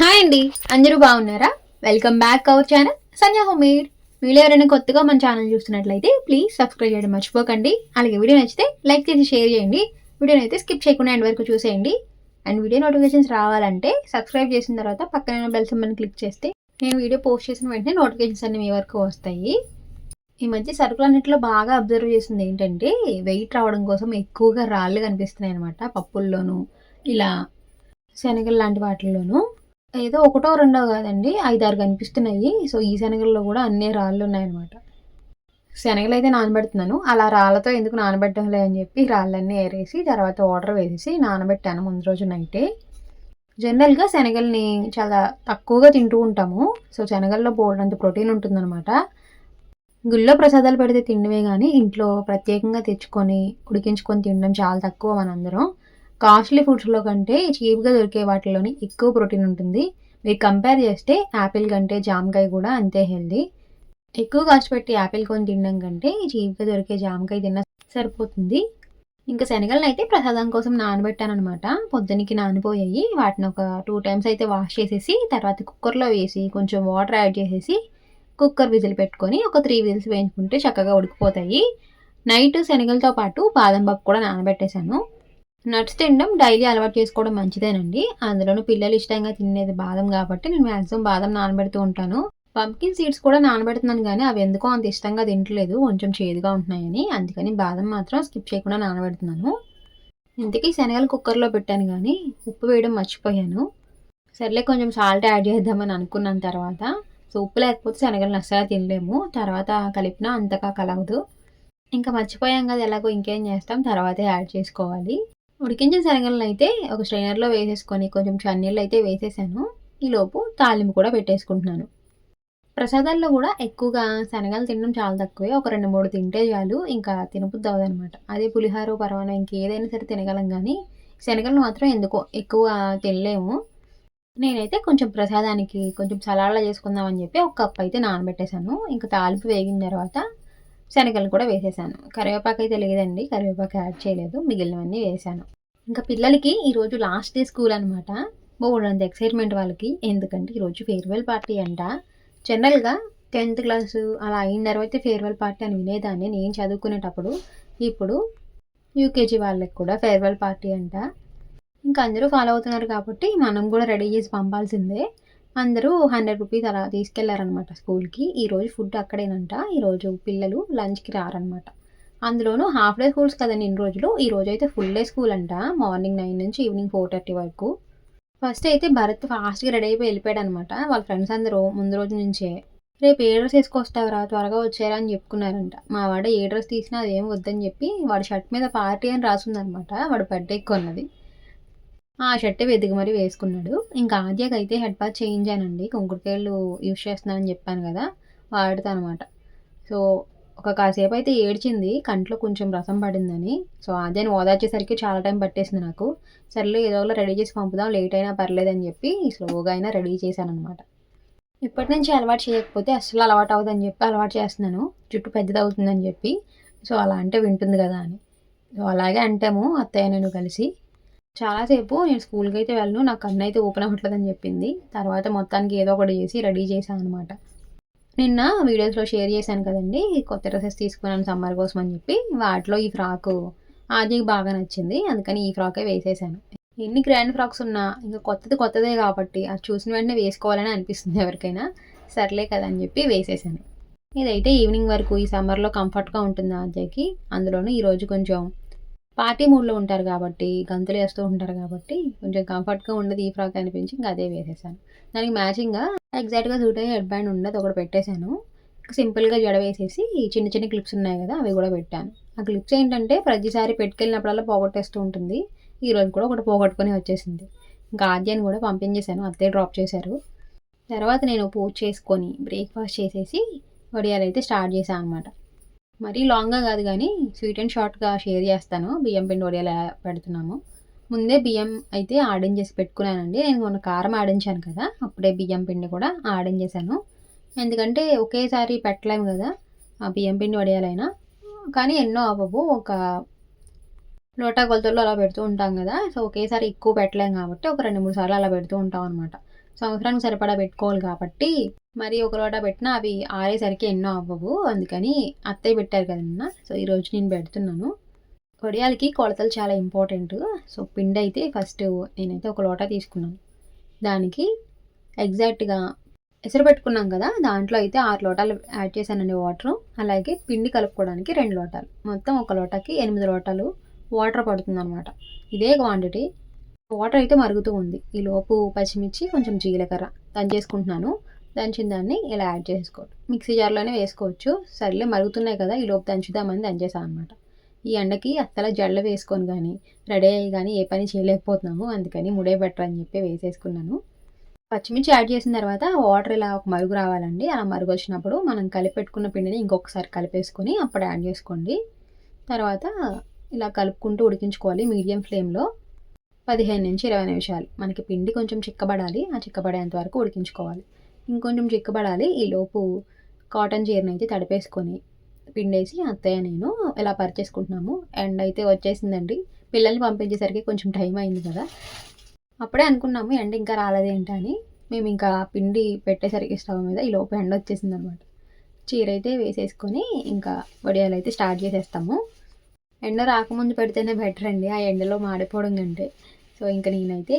Hi అండి. అందరూ బాగున్నారా? Welcome back our channel Sanjay homemade video ఎవరైనా కొత్తగా మన ఛానల్ చూస్తున్నట్లయితే ప్లీజ్ సబ్స్క్రైబ్ చేయడం మర్చిపోకండి. అలాగే వీడియో నచ్చితే లైక్ చేసి షేర్ చేయండి. వీడియోని అయితే స్కిప్ చేయకుండా ఎండ్ వరకు చూసేయండి. అండ్ వీడియో నోటిఫికేషన్స్ రావాలంటే సబ్స్క్రైబ్ చేసిన తర్వాత పక్కన బెల్ సింబల్ని క్లిక్ చేస్తే నేను వీడియో పోస్ట్ చేసిన వెంటనే నోటిఫికేషన్స్ అన్ని మీ వరకు వస్తాయి. ఈ మధ్య సరుకులన్నింటిలో బాగా అబ్జర్వ్ చేసింది ఏంటంటే వెయిట్ రావడం కోసం ఎక్కువగా రాళ్ళు కనిపిస్తున్నాయి అనమాట పప్పుల్లోనూ ఇలా శనగలు లాంటి వాటిల్లోనూ. ఏదో ఒకటో రెండో కాదండి ఐదారు కనిపిస్తున్నాయి. సో ఈ శనగల్లో కూడా అన్ని రాళ్ళు ఉన్నాయన్నమాట. శనగలు అయితే నానబెడుతున్నాను. అలా రాళ్ళతో ఎందుకు నానబెట్టడం అని చెప్పి రాళ్ళన్నీ ఏరేసి తర్వాత వాటర్ వేసేసి నానబెట్టాను ముందు రోజు నైటే. జనరల్గా శనగల్ని చాలా తక్కువగా తింటూ ఉంటాము. సో శనగల్లో బోల్డంత ప్రోటీన్ ఉంటుందన్నమాట. గుళ్ళో ప్రసాదాలు పెడితే తిండమే కానీ ఇంట్లో ప్రత్యేకంగా తెచ్చుకొని ఉడికించుకొని తినడం చాలా తక్కువ మనందరం. కాస్ట్లీ ఫుడ్స్లో కంటే చీప్గా దొరికే వాటిలోనే ఎక్కువ ప్రోటీన్ ఉంటుంది. మీరు కంపేర్ చేస్తే యాపిల్ కంటే జామకాయ కూడా అంతే హెల్దీ ఎక్కువ కాస్ట్ పెట్టి యాపిల్ కొని తినడం కంటే చీప్గా దొరికే జామకాయ తిన్న సరిపోతుంది. ఇంకా శనగలను అయితే ప్రసాదం కోసం నానబెట్టాను అనమాట పొద్దునికి నానిపోయాయి. వాటిని ఒక టూ టైమ్స్ అయితే వాష్ చేసేసి తర్వాత కుక్కర్లో వేసి కొంచెం వాటర్ యాడ్ చేసేసి కుక్కర్ విజిల్ పెట్టుకొని ఒక త్రీ విజిల్స్ వేయించుకుంటే చక్కగా ఉడికిపోతాయి. నైట్ శనగలతో పాటు బాదం పప్పు కూడా నానబెట్టేశాను. నట్స్ తినడం డైలీ అలవాటు చేసుకోవడం మంచిదేనండి. అందులోనూ పిల్లలు ఇష్టంగా తినేది బాదం కాబట్టి నేను మ్యాక్సిమం బాదం నానబెడుతూ ఉంటాను. పంకిన్ సీడ్స్ కూడా నానబెడుతున్నాను కానీ అవి ఎందుకో అంత ఇష్టంగా తింటలేదు కొంచెం చేదుగా ఉంటున్నాయని. అందుకని బాదం మాత్రం స్కిప్ చేయకుండా నానబెడుతున్నాను. ఇంతకీ శనగలు కుక్కర్లో పెట్టాను కానీ ఉప్పు వేయడం మర్చిపోయాను. సర్లే కొంచెం సాల్ట్ యాడ్ చేద్దామని అనుకున్నాను తర్వాత. సో ఉప్పు లేకపోతే శనగలు అస్సలు తినలేము. తర్వాత కలిపినా అంతగా కలవదు. ఇంకా మర్చిపోయాం కదా ఎలాగో ఇంకేం చేస్తాం? తర్వాతే యాడ్ చేసుకోవాలి. ఉడికించిన శనగలను అయితే ఒక స్ట్రైనర్లో వేసేసుకొని కొంచెం చన్నీళ్ళు అయితే వేసేసాను. ఈలోపు తాలింపు కూడా పెట్టేసుకుంటున్నాను. ప్రసాదాల్లో కూడా ఎక్కువగా శనగలు తినడం చాలా తక్కువే. ఒక రెండు మూడు తింటే చాలు. ఇంకా తినబుద్ది అవ్వదనమాట అదే పులిహార పరమాణం ఇంకేదైనా సరే తినగలం కానీ శనగలు మాత్రం ఎందుకో ఎక్కువ తినలేము. నేనైతే కొంచెం ప్రసాదానికి కొంచెం సలాడ్లా చేసుకుందామని చెప్పి ఒక కప్ అయితే నానబెట్టేశాను. ఇంకా తాలింపు వేగిన తర్వాత శనగలు కూడా వేసేసాను. కరివేపాకు అయితే లేదండి. కరివేపాకు యాడ్ చేయలేదు. మిగిలినవన్నీ వేసాను. ఇంకా పిల్లలకి ఈరోజు లాస్ట్ డే స్కూల్ అనమాట బోర్డంత ఎక్సైట్మెంట్ వాళ్ళకి. ఎందుకంటే ఈరోజు ఫేర్వెల్ పార్టీ అంట. జనరల్గా టెన్త్ క్లాసు అలా అయిన తర్వాత ఫేర్వెల్ పార్టీ అని వినేదాన్ని. నేను చదువుకునేటప్పుడు ఇప్పుడు యూకేజీ వాళ్ళకి కూడా ఫేర్వెల్ పార్టీ అంట. ఇంకా అందరూ ఫాలో అవుతున్నారు కాబట్టి మనం కూడా రెడీ చేసి పంపాల్సిందే. అందరూ హండ్రెడ్ రూపీస్ అలా తీసుకెళ్ళారనమాట స్కూల్కి. ఈరోజు ఫుడ్ అక్కడేనంట. ఈరోజు పిల్లలు లంచ్కి రారనమాట అందులోనూ హాఫ్ డే స్కూల్స్ కదండి ఇన్ని రోజులు. ఈ రోజు అయితే ఫుల్ డే స్కూల్ అంట మార్నింగ్ నైన్ నుంచి ఈవినింగ్ ఫోర్ థర్టీ వరకు. ఫస్ట్ అయితే భరత్ ఫాస్ట్గా రెడీ అయిపోయి వెళ్ళిపోయాడు అనమాట వాళ్ళ ఫ్రెండ్స్ అందరూ ముందు రోజు నుంచే. రేపు ఏ డ్రెస్ వేసుకొస్తావరా? త్వరగా వచ్చారా అని చెప్పుకున్నారంట. మా వాడు ఏ డ్రెస్ తీసినా అదేం వద్దని చెప్పి వాడి షర్ట్ మీద పార్టీ అని రాసిందనమాట వాడు బర్త్డే కొన్నది. ఆ షర్ట్ వెతికి మరీ వేసుకున్నాడు. ఇంకా ఆద్యకి అయితే హెడ్ బాత్ చేయించానండి కుంకుడుకాయలు యూస్ చేస్తున్నానని చెప్పాను కదా వాడుతా అనమాట సో ఒక కాసేపు అయితే ఏడ్చింది. కంట్లో కొంచెం రసం పడిందని. సో ఆద్యాన్ని ఓదార్చేసరికి చాలా టైం పట్టేసింది నాకు. సర్లే ఏదో ఒకలా రెడీ చేసి పంపుదాం. లేట్ అయినా పర్లేదని చెప్పి స్లోగా అయినా రెడీ చేశాను అనమాట ఇప్పటి నుంచి అలవాటు చేయకపోతే అస్సలు అలవాటు అవుతుందని చెప్పి అలవాటు చేస్తున్నాను. జుట్టు పెద్దది అవుతుందని చెప్పి. సో అలా అంటే వింటుంది కదా అని. సో అలాగే అంటాము అత్తయ్య నేను కలిసి. చాలాసేపు నేను స్కూల్కి అయితే వెళ్ళను. నాకు కన్ను అయితే ఓపెన్ అవ్వట్లేదని చెప్పింది. తర్వాత మొత్తానికి ఏదో ఒకటి చేసి రెడీ చేశాను అనమాట నిన్న వీడియోస్లో షేర్ చేశాను కదండి కొత్త డ్రెస్సెస్ తీసుకున్నాను సమ్మర్ కోసం అని చెప్పి. వాటిలో ఈ ఫ్రాకు ఆదికి బాగా నచ్చింది. అందుకని ఈ ఫ్రాకే వేసేసాను. ఎన్ని గ్రాండ్ ఫ్రాక్స్ ఉన్నా ఇంకా కొత్తది కొత్తదే కాబట్టి అది చూసిన వెంటనే వేసుకోవాలని అనిపిస్తుంది ఎవరికైనా. సర్లే కదా అని చెప్పి వేసేసాను. ఇదైతే ఈవినింగ్ వరకు ఈ సమ్మర్లో కంఫర్ట్గా ఉంటుంది ఆద్యకి అందులోనూ ఈరోజు కొంచెం పార్టీ మూడ్లో ఉంటారు కాబట్టి గంతులు వేస్తూ ఉంటారు కాబట్టి కొంచెం కంఫర్ట్గా ఉండదు ఈ ఫ్రాక్ అనిపించి ఇంకా అదే వేసేసాను. దానికి మ్యాచింగ్గా ఎగ్జాక్ట్గా సూట్ అయ్యే హెడ్ బ్యాండ్ ఉండదు ఒకటి పెట్టేశాను. సింపుల్గా జడ వేసేసి చిన్న చిన్న క్లిప్స్ ఉన్నాయి కదా అవి కూడా పెట్టాను. ఆ క్లిప్స్ ఏంటంటే ప్రతిసారి పెట్టుకెళ్ళినప్పుడల్లా పోగొట్టేస్తూ ఉంటుంది. ఈరోజు కూడా ఒకటి పోగొట్టుకొని వచ్చేసింది. ఇంకా ఆద్యాన్ని కూడా పంపించేశాను అత్తే డ్రాప్ చేశారు. తర్వాత నేను పూజ చేసుకొని బ్రేక్ఫాస్ట్ చేసేసి వడియాలు అయితే స్టార్ట్ చేశాను అనమాట మరీ లాంగ్గా కాదు కానీ స్వీట్ అండ్ షార్ట్గా షేర్ చేస్తాను. బియ్యం పిండి వడియాలు పెడుతున్నాము. ముందే బియ్యం అయితే ఆడించేసి పెట్టుకున్నానండి. నేను మొన్న కారం ఆడించాను కదా అప్పుడే బియ్యం పిండి కూడా ఆడించేసాను ఎందుకంటే ఒకేసారి పెట్టలేము కదా ఆ బియ్యం పిండి వడియాలైనా కానీ ఎన్నో అవ్వవు. ఒక లోటా కొలతల్లో అలా పెడుతూ ఉంటాం కదా సో ఒకేసారి ఎక్కువ పెట్టలేం కాబట్టి ఒక రెండు మూడు సార్లు అలా పెడుతూ ఉంటాం అనమాట సంవత్సరానికి సరిపడా పెట్టుకోవాలి కాబట్టి మరి ఒక లోట పెట్టినా అవి ఆరేసరికి ఎన్నో అవ్వవు. అందుకని అత్తయ్య పెట్టారు కదన్నా సో ఈరోజు నేను పెడుతున్నాను. వడియాలకి కొలతలు చాలా ఇంపార్టెంట్. సో పిండి అయితే ఫస్ట్ నేనైతే ఒక లోట తీసుకున్నాను. దానికి ఎగ్జాక్ట్గా ఎసరు పెట్టుకున్నాం కదా దాంట్లో అయితే ఆరు లోటాలు యాడ్ చేశానండి వాటరు. అలాగే పిండి కలుపుకోవడానికి రెండు లోటాలు. మొత్తం ఒక లోటాకి ఎనిమిది లోటాలు వాటర్ పడుతుంది అనమాట ఇదే క్వాంటిటీ వాటర్ అయితే మరుగుతూ ఉంది. ఈ లోపు పచ్చిమిర్చి కొంచెం జీలకర్ర. దంచేసుకుంటున్నాను. దంచిన దాన్ని ఇలా యాడ్ చేసుకోవచ్చు మిక్సీ జార్లోనే వేసుకోవచ్చు. సర్లే మరుగుతున్నాయి కదా ఈ లోపు దంచుదామని దంచేసాను అనమాట ఈ ఎండకి అస్సలు జడలు వేసుకొని కానీ రెడీ అయ్యి కానీ ఏ పని చేయలేకపోతున్నాము. అందుకని ముడే బెటర్ అని చెప్పి వేసేసుకున్నాను. పచ్చిమిర్చి యాడ్ చేసిన తర్వాత వాటర్ ఇలా ఒక మరుగు రావాలండి. అలా మరుగు వచ్చినప్పుడు మనం కలిపెట్టుకున్న పిండిని ఇంకొకసారి కలిపేసుకొని అప్పుడు యాడ్ చేసుకోండి. తర్వాత ఇలా కలుపుకుంటూ ఉడికించుకోవాలి మీడియం ఫ్లేమ్లో. పదిహేను నుంచి ఇరవై నిమిషాలు. మనకి పిండి కొంచెం చిక్కబడాలి. ఆ చిక్కబడేంత వరకు ఉడికించుకోవాలి. ఇంకొంచెం చిక్కబడాలి. ఈలోపు కాటన్ చీరని అయితే తడిపేసుకొని పిండేసి అత్తయ్య నేను ఇలా పరిచేసుకుంటున్నాము. ఎండ్ అయితే వచ్చేసిందండి. పిల్లల్ని పంపించేసరికి కొంచెం టైం అయింది కదా. అప్పుడే అనుకున్నాము ఎండ ఇంకా రాలేదేంటి అని. మేము ఇంకా పిండి పెట్టేసరికి స్టవ్ మీద ఈ లోపు ఎండ వచ్చేసింది అనమాట చీర అయితే వేసేసుకొని ఇంకా వడియాలు అయితే స్టార్ట్ చేసేస్తాము. ఎండ రాకముందు పెడితేనే బెటర్ అండి ఆ ఎండలో మాడిపోవడం కంటే. సో ఇంకా నేనైతే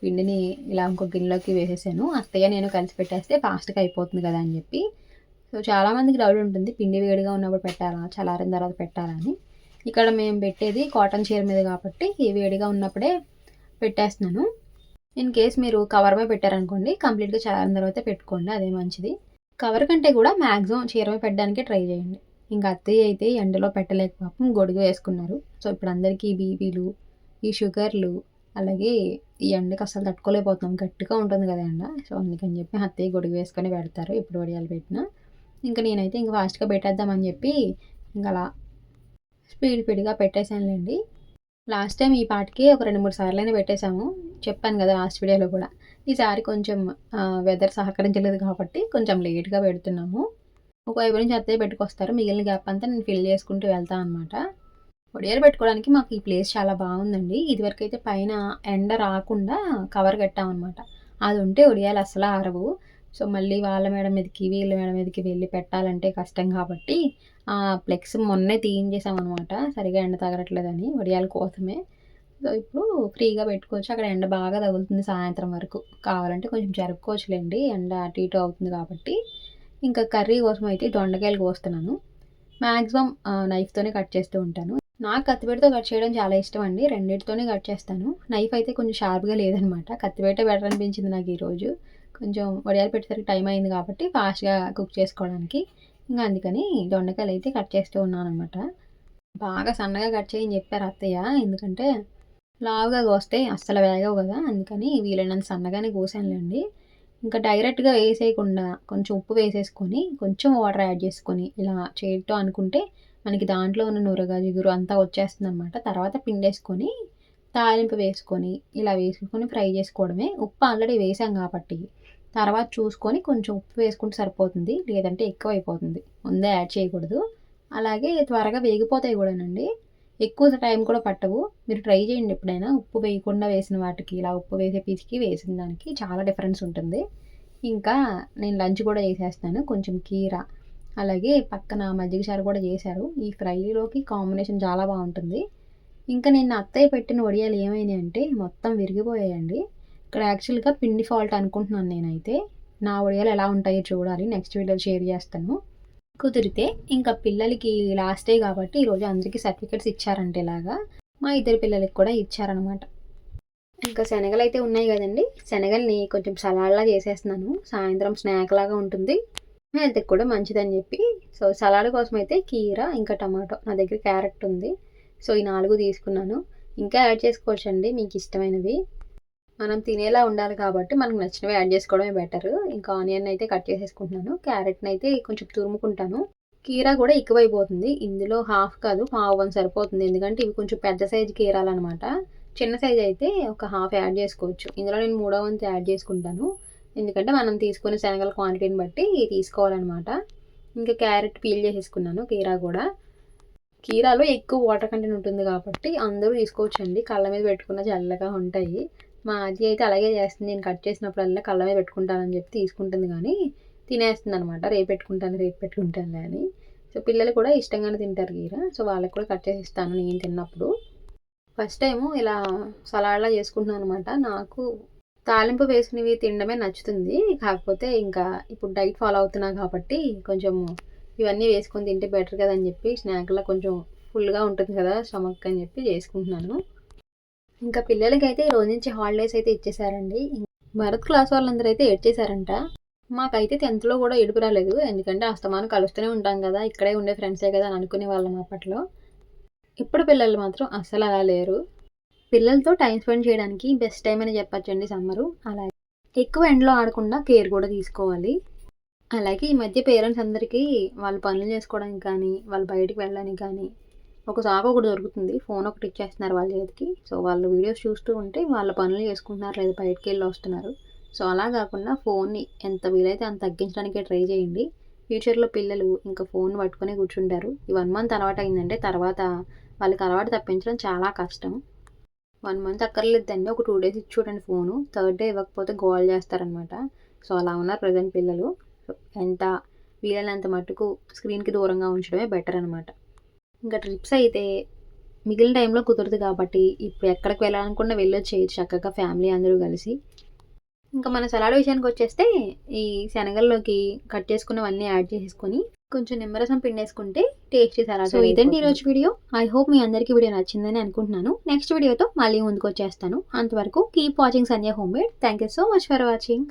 పిండిని ఇలా ఇంకో గిన్నెలోకి వేసేసాను. అత్తయ్య నేను కలిసి పెట్టేస్తే ఫాస్ట్గా అయిపోతుంది కదా అని చెప్పి. సో చాలామందికి డౌట్ ఉంటుంది పిండి వేడిగా ఉన్నప్పుడు పెట్టాలా చల్లారిన తర్వాత పెట్టాలా అని. ఇక్కడ మేము పెట్టేది కాటన్ చీర మీద కాబట్టి వేడిగా ఉన్నప్పుడే పెట్టేస్తున్నాను. ఇన్ కేస్ మీరు కవర్ మీద పెట్టారనుకోండి కంప్లీట్గా చల్లారిన తర్వాత పెట్టుకోండి అదే మంచిది. కవర్ కంటే కూడా మ్యాక్సిమం చీర మీద పెట్టడానికి ట్రై చేయండి. ఇంకా అత్తయ్య అయితే ఎండలో పెట్టలేక పాపం గొడుగు వేసుకున్నారు. సో ఇప్పుడు అందరికీ బీపీలు ఈ షుగర్లు అలాగే ఈ ఎండకి అసలు తట్టుకోలేకపోతున్నాం. గట్టిగా ఉంటుంది కదా ఎండ. సో అందుకని చెప్పి అత్తయ్య గొడుగు వేసుకొని పెడతారు. ఎప్పుడు వడియాలు పెట్టినా. ఇంకా నేనైతే ఇంకా ఫాస్ట్గా పెట్టేద్దామని చెప్పి ఇంకా అలా స్పీడ్ స్పీడ్గా పెట్టేశానులేండి. లాస్ట్ టైం ఈ పాటికి ఒక రెండు మూడు సార్లైనా పెట్టేశాము. చెప్పాను కదా లాస్ట్ వీడియోలో కూడా. ఈసారి కొంచెం వెదర్ సహకరించలేదు కాబట్టి కొంచెం లేట్గా పెడుతున్నాము. ఒకవైపు నుంచి అత్తయ్య పెట్టుకొస్తారు. మిగిలిన గ్యాప్ అంతా నేను ఫిల్ చేసుకుంటూ వెళ్తాను అనమాట వడియాలు పెట్టుకోవడానికి మాకు ఈ ప్లేస్ చాలా బాగుందండి. ఇదివరకు అయితే పైన ఎండ రాకుండా కవర్ కట్టామన్నమాట. అది ఉంటే వడియాలు అసలు ఆరవు. సో మళ్ళీ వాళ్ళ మేడ మీదకి వీళ్ళ మేడం మీదకి వెళ్ళి పెట్టాలంటే కష్టం కాబట్టి ఆ ఫ్లెక్స్ మొన్నే తీయించేసామన్నమాట. సరిగా ఎండ తగలట్లేదని వడియాల కోసమే. సో ఇప్పుడు ఫ్రీగా పెట్టుకోవచ్చు. అక్కడ ఎండ బాగా తగులుతుంది సాయంత్రం వరకు. కావాలంటే కొంచెం జరుపుకోవచ్చులేండి. ఎండ అటు ఇటు అవుతుంది కాబట్టి. ఇంకా కర్రీ కోసం అయితే దొండకాయలు కోస్తున్నాను. మ్యాక్సిమం నైఫ్తోనే కట్ చేస్తూ ఉంటాను. నాకు కత్తిపేటతో కట్ చేయడం చాలా ఇష్టం అండి. రెండింటితోనే కట్ చేస్తాను. నైఫ్ అయితే కొంచెం షార్ప్గా లేదనమాట. కత్తిపేట బెటర్ అనిపించింది నాకు ఈరోజు. కొంచెం వడియాలు పెట్టేసరికి టైం అయింది కాబట్టి ఫాస్ట్గా కుక్ చేసుకోవడానికి. ఇంకా అందుకని దొండకాయలు అయితే కట్ చేస్తూ ఉన్నాను అనమాట బాగా సన్నగా కట్ చేయని చెప్పారు అత్తయ్య. ఎందుకంటే లావుగా కోస్తే అస్సలు వేగవు కదా. అందుకని వీలైనంత సన్నగానే కోసానులేండి ఇంకా డైరెక్ట్గా వేసేయకుండా కొంచెం ఉప్పు వేసేసుకొని కొంచెం వాటర్ యాడ్ చేసుకొని ఇలా చేయటం అనుకుంటే మనకి దాంట్లో ఉన్న నూరగా జిగురు అంతా వచ్చేస్తుంది అనమాట తర్వాత పిండేసుకొని తాలింపు వేసుకొని ఇలా వేసుకొని ఫ్రై చేసుకోవడమే. ఉప్పు ఆల్రెడీ వేసాం కాబట్టి. తర్వాత చూసుకొని కొంచెం ఉప్పు వేసుకుంటే సరిపోతుంది. లేదంటే ఎక్కువ అయిపోతుంది. ముందే యాడ్ చేయకూడదు. అలాగే త్వరగా వేగిపోతాయి కూడానండి. ఎక్కువ టైం కూడా పట్టవు. మీరు ట్రై చేయండి ఎప్పుడైనా. ఉప్పు వేయకుండా వేసిన వాటికి ఇలా ఉప్పు వేసే పీస్కి వేసిన దానికి చాలా డిఫరెన్స్ ఉంటుంది. ఇంకా నేను లంచ్ కూడా చేసేస్తాను. కొంచెం కీర. అలాగే పక్కన మజ్జిగ చారు కూడా చేశారు. ఈ ఫ్రైలోకి కాంబినేషన్ చాలా బాగుంటుంది. ఇంకా నేను అత్తయ్య పెట్టిన వడియాలు ఏమైనాయి అంటే మొత్తం విరిగిపోయాయండి. ఇక్కడ యాక్చువల్గా పిండి ఫాల్ట్ అనుకుంటున్నాను నేనైతే. నా వడియాలు ఎలా ఉంటాయో చూడాలి. నెక్స్ట్ వీడియో షేర్ చేస్తాను. కుదిరితే ఇంకా పిల్లలకి లాస్ట్ డే కాబట్టి ఈరోజు అందరికీ సర్టిఫికెట్స్ ఇచ్చారంటే ఇలాగా మా ఇద్దరు పిల్లలకి కూడా ఇచ్చారనమాట ఇంకా శనగలు అయితే ఉన్నాయి కదండి. శనగల్ని కొంచెం సలాడ్లా చేసేస్తున్నాను. సాయంత్రం స్నాక్ లాగా ఉంటుంది. హెల్త్కి కూడా మంచిదని చెప్పి సో సలాడ్ కోసం అయితే కీర ఇంకా టమాటో. నా దగ్గర క్యారెట్ ఉంది. సో ఈ నాలుగు తీసుకున్నాను. ఇంకా యాడ్ చేసుకోవచ్చండి మీకు ఇష్టమైనవి. మనం తినేలా ఉండాలి కాబట్టి మనకు నచ్చినవి యాడ్ చేసుకోవడమే బెటర్. ఇంకా ఆనియన్ అయితే కట్ చేసేసుకుంటున్నాను. క్యారెట్ని అయితే కొంచెం తురుముకుంటాను. కీరా కూడా ఎక్కువైపోతుంది. ఇందులో హాఫ్ కాదు హాఫ్ వన్ సరిపోతుంది. ఎందుకంటే ఇవి కొంచెం పెద్ద సైజు కీరాలు అనమాట చిన్న సైజ్ అయితే ఒక హాఫ్ యాడ్ చేసుకోవచ్చు. ఇందులో నేను మూడో వంతు యాడ్ చేసుకుంటాను. ఎందుకంటే మనం తీసుకునే శనగల క్వాంటిటీని బట్టి తీసుకోవాలన్నమాట. ఇంకా క్యారెట్ పీల్ చేసేసుకున్నాను కీరా కూడా. కీరాలో ఎక్కువ వాటర్ కంటెంట్ ఉంటుంది కాబట్టి అందరూ తీసుకోవచ్చండి. కళ్ళ మీద పెట్టుకున్న చల్లగా ఉంటాయి. మా అజ్జి అయితే అలాగే చేస్తుంది. నేను కట్ చేసినప్పుడల్లా కళ్ళ మీద పెట్టుకుంటానని చెప్పి తీసుకుంటుంది కానీ తినేస్తుంది అనమాట రేపు పెట్టుకుంటాను రేపు పెట్టుకుంటాను అని. సో పిల్లలు కూడా ఇష్టంగానే తింటారు కీరా. సో వాళ్ళకి కూడా కట్ చేసి ఇస్తాను నేను తిన్నప్పుడు. ఫస్ట్ టైము ఇలా సలాడ్లా చేసుకుంటున్నాను అనమాట నాకు తాలింపు వేసినవి తినడమే నచ్చుతుంది. కాకపోతే ఇంకా ఇప్పుడు డైట్ ఫాలో అవుతున్నా కాబట్టి కొంచెం ఇవన్నీ వేసుకొని తింటే బెటర్ కదా అని చెప్పి స్నాక్లో కొంచెం ఫుల్గా ఉంటుంది కదా స్టమక్ అని చెప్పి చేసుకుంటున్నాను. ఇంకా పిల్లలకైతే ఈ రోజు నుంచి హాలిడేస్ అయితే ఇచ్చేసారండి. భరత్ క్లాస్ వాళ్ళందరూ అయితే ఏడ్చేశారంట మాకైతే టెన్త్లో కూడా ఏడుపు రాలేదు. ఎందుకంటే అస్తమానం కలుస్తూనే ఉంటాం కదా. ఇక్కడే ఉండే ఫ్రెండ్సే కదా అని అనుకునే వాళ్ళం అప్పట్లో. ఇప్పుడు పిల్లలు మాత్రం అస్సలు అలా లేరు. పిల్లలతో టైం స్పెండ్ చేయడానికి బెస్ట్ టైం అని చెప్పచ్చండి సమ్మరు. అలాగే ఎక్కువ ఎండలో ఆడకుండా కేర్ కూడా తీసుకోవాలి. అలాగే ఈ మధ్య పేరెంట్స్ అందరికీ వాళ్ళు పనులు చేసుకోవడానికి కానీ వాళ్ళు బయటికి వెళ్ళడానికి కానీ ఒక సాకు ఒకటి దొరుకుతుంది. ఫోన్ ఒకటి ఇచ్చేస్తున్నారు వాళ్ళ చేతికి. సో వాళ్ళు వీడియోస్ చూస్తూ ఉంటే వాళ్ళ పనులు చేసుకుంటున్నారు లేదా బయటికి వెళ్ళి వస్తున్నారు. సో అలా కాకుండా ఫోన్ని ఎంత వీలైతే అంత తగ్గించడానికే ట్రై చేయండి. ఫ్యూచర్లో పిల్లలు ఇంకా ఫోన్ పట్టుకొని కూర్చుంటారు. ఈ వన్ మంత్ అలవాటు అయిందంటే తర్వాత వాళ్ళకి అలవాటు తప్పించడం చాలా కష్టం. వన్ మంత్ అక్కర్లేదండి. ఒక టూ డేస్ ఇచ్చి చూడండి ఫోను. థర్డ్ డే ఇవ్వకపోతే గోల్ చేస్తారనమాట సో అలా ఉన్నారు ప్రజెంట్ పిల్లలు. ఎంత వీలైనంత మట్టుకు స్క్రీన్కి దూరంగా ఉంచడమే బెటర్ అనమాట ఇంకా ట్రిప్స్ అయితే మిగిలిన టైంలో కుదరదు కాబట్టి ఇప్పుడు ఎక్కడికి వెళ్ళాలనుకున్నా వెళ్ళొచ్చేయచ్చు చక్కగా ఫ్యామిలీ అందరూ కలిసి. ఇంకా మన సలాడ్ విషయానికి వచ్చేస్తే ఈ శనగల్లోకి కట్ చేసుకున్నవన్నీ యాడ్ చేసేసుకొని కొంచెం నిమ్మరసం పిండేసుకుంటే టేస్టీ సలాడ్ సో ఇదండి ఈరోజు వీడియో. ఐ హోప్ మీ అందరికీ వీడియో నచ్చిందని అనుకుంటున్నాను. నెక్స్ట్ వీడియోతో మళ్ళీ ముందుకు వచ్చేస్తాను. అంతవరకు keep watching Sanjay homemade thank you so much for watching